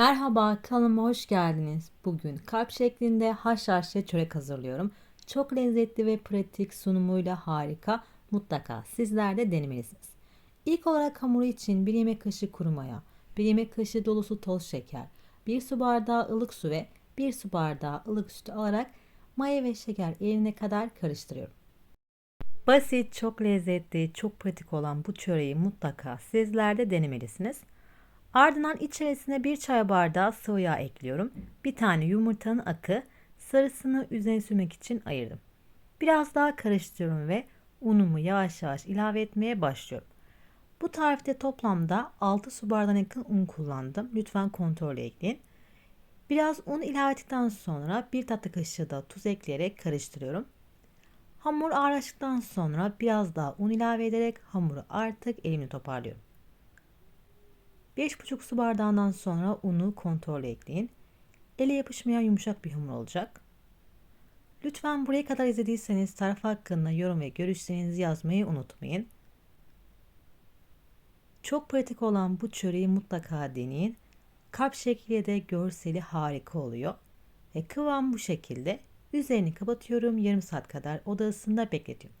Merhaba, kanalıma hoş geldiniz. Bugün kalp şeklinde haşhaşlı çörek hazırlıyorum. Çok lezzetli ve pratik sunumuyla harika. Mutlaka sizler de denemelisiniz. İlk olarak hamuru için 1 yemek kaşığı kuru maya, 1 yemek kaşığı dolusu toz şeker, 1 su bardağı ılık su ve 1 su bardağı ılık süt alarak maya ve şeker erine kadar karıştırıyorum. Basit, çok lezzetli, çok pratik olan bu çöreği mutlaka sizler de denemelisiniz. Ardından içerisine bir çay bardağı sıvı yağ ekliyorum. Bir tane yumurtanın akı sarısını üzerine sürmek için ayırdım. Biraz daha karıştırıyorum ve unumu yavaş yavaş ilave etmeye başlıyorum. Bu tarifte toplamda 6 su bardağına yakın un kullandım. Lütfen kontrollü ekleyin. Biraz un ilave ettikten sonra bir tatlı kaşığı da tuz ekleyerek karıştırıyorum. Hamur ağırlaştıktan sonra biraz daha un ilave ederek hamuru artık elimle toparlıyorum. 5,5 su bardağından sonra unu kontrol ekleyin. Ele yapışmayan yumuşak bir hamur olacak. Lütfen buraya kadar izlediyseniz tarif hakkında yorum ve görüşlerinizi yazmayı unutmayın. Çok pratik olan bu çöreği mutlaka deneyin. Kalp şekli de görseli harika oluyor. Ve kıvam bu şekilde. Üzerini kapatıyorum. Yarım saat kadar oda ısısında bekletiyorum.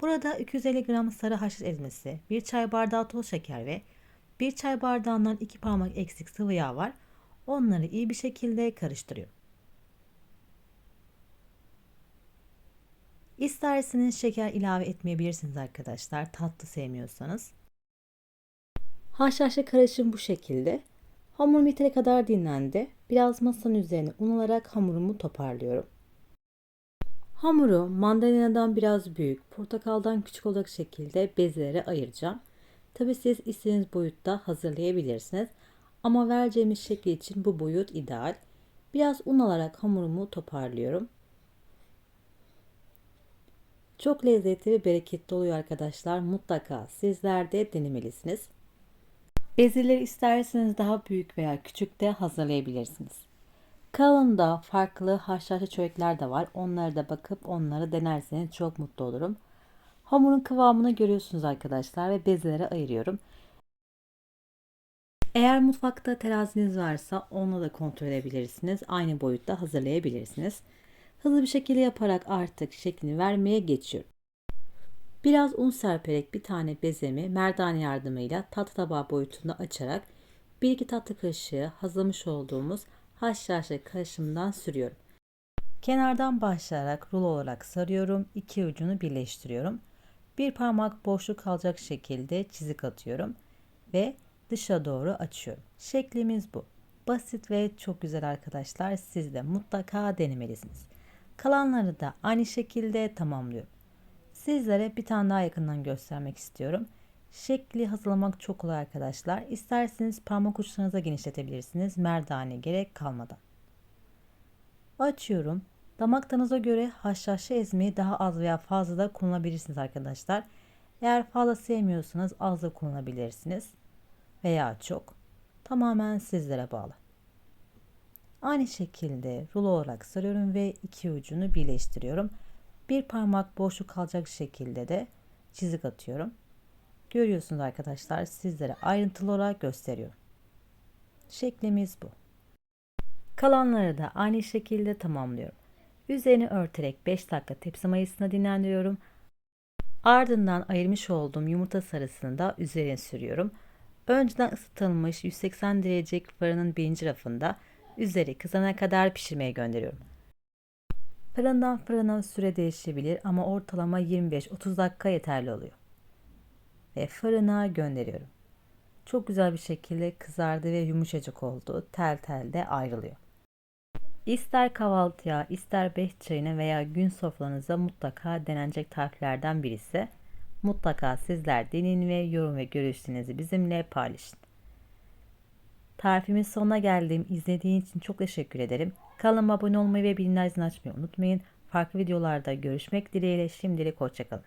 Burada 250 gram sarı haşhaş ezmesi, 1 çay bardağı toz şeker ve 1 çay bardağından 2 parmak eksik sıvı yağ var. Onları iyi bir şekilde karıştırıyorum. İsterseniz şeker ilave etmeyebilirsiniz arkadaşlar. Tatlı sevmiyorsanız. Haşhaşlı karışım bu şekilde. Hamurum yeteri kadar dinlendi. Biraz masanın üzerine un alarak hamurumu toparlıyorum. Hamuru mandalinadan biraz büyük, portakaldan küçük olacak şekilde bezlere ayıracağım. Tabi siz istediğiniz boyutta hazırlayabilirsiniz. Ama vereceğimiz şekli için bu boyut ideal. Biraz un alarak hamurumu toparlıyorum. Çok lezzetli ve bereketli oluyor arkadaşlar. Mutlaka sizler de denemelisiniz. Bezeleri isterseniz daha büyük veya küçük de hazırlayabilirsiniz. Kanalımda farklı haşhaşlı çörekler de var. Onlara da bakıp onları denerseniz çok mutlu olurum. Hamurun kıvamını görüyorsunuz arkadaşlar ve bezlere ayırıyorum. Eğer mutfakta teraziniz varsa onunla da kontrol edebilirsiniz. Aynı boyutta hazırlayabilirsiniz. Hızlı bir şekilde yaparak artık şeklini vermeye geçiyorum. Biraz un serperek bir tane bezemi merdane yardımıyla tatlı tabağı boyutunda açarak 1-2 tatlı kaşığı hazırlamış olduğumuz haşhaşlı karışımdan sürüyorum. Kenardan başlayarak rulo olarak sarıyorum. iki ucunu birleştiriyorum. Bir parmak boşluk kalacak şekilde çizik atıyorum ve dışa doğru açıyorum. Şeklimiz bu. Basit ve çok güzel arkadaşlar. Siz de mutlaka denemelisiniz. Kalanları da aynı şekilde tamamlıyorum. Sizlere bir tane daha yakından göstermek istiyorum. Şekli hazırlamak çok kolay arkadaşlar. İsterseniz parmak uçlarınıza genişletebilirsiniz. Merdane gerek kalmadan. Açıyorum. Damak tadınıza göre haşhaşlı ezmeyi daha az veya fazla da kullanabilirsiniz arkadaşlar. Eğer fazla sevmiyorsanız az da kullanabilirsiniz. Veya çok. Tamamen sizlere bağlı. Aynı şekilde rulo olarak sarıyorum ve iki ucunu birleştiriyorum. Bir parmak boşluk kalacak şekilde de çizik atıyorum. Görüyorsunuz arkadaşlar sizlere ayrıntılı olarak gösteriyorum. Şeklimiz bu. Kalanları da aynı şekilde tamamlıyorum. Üzerini örterek 5 dakika tepsi mayasına dinlendiriyorum. Ardından ayırmış olduğum yumurta sarısını da üzerine sürüyorum. Önceden ısıtılmış 180 derecelik fırının birinci rafında üzeri kızana kadar pişirmeye gönderiyorum. Fırından fırına süre değişebilir ama ortalama 25-30 dakika yeterli oluyor. Ve fırına gönderiyorum. Çok güzel bir şekilde kızardı ve yumuşacık oldu. Tel tel de ayrılıyor. İster kahvaltıya, ister beş çayına veya gün sofranıza mutlaka denenecek tariflerden birisi. Mutlaka sizler deneyin ve yorum ve görüşlerinizi bizimle paylaşın. Tarifimin sonuna geldim. İzlediğiniz için çok teşekkür ederim. Kanalıma abone olmayı ve bildirimleri açmayı unutmayın. Farklı videolarda görüşmek dileğiyle şimdilik hoşçakalın.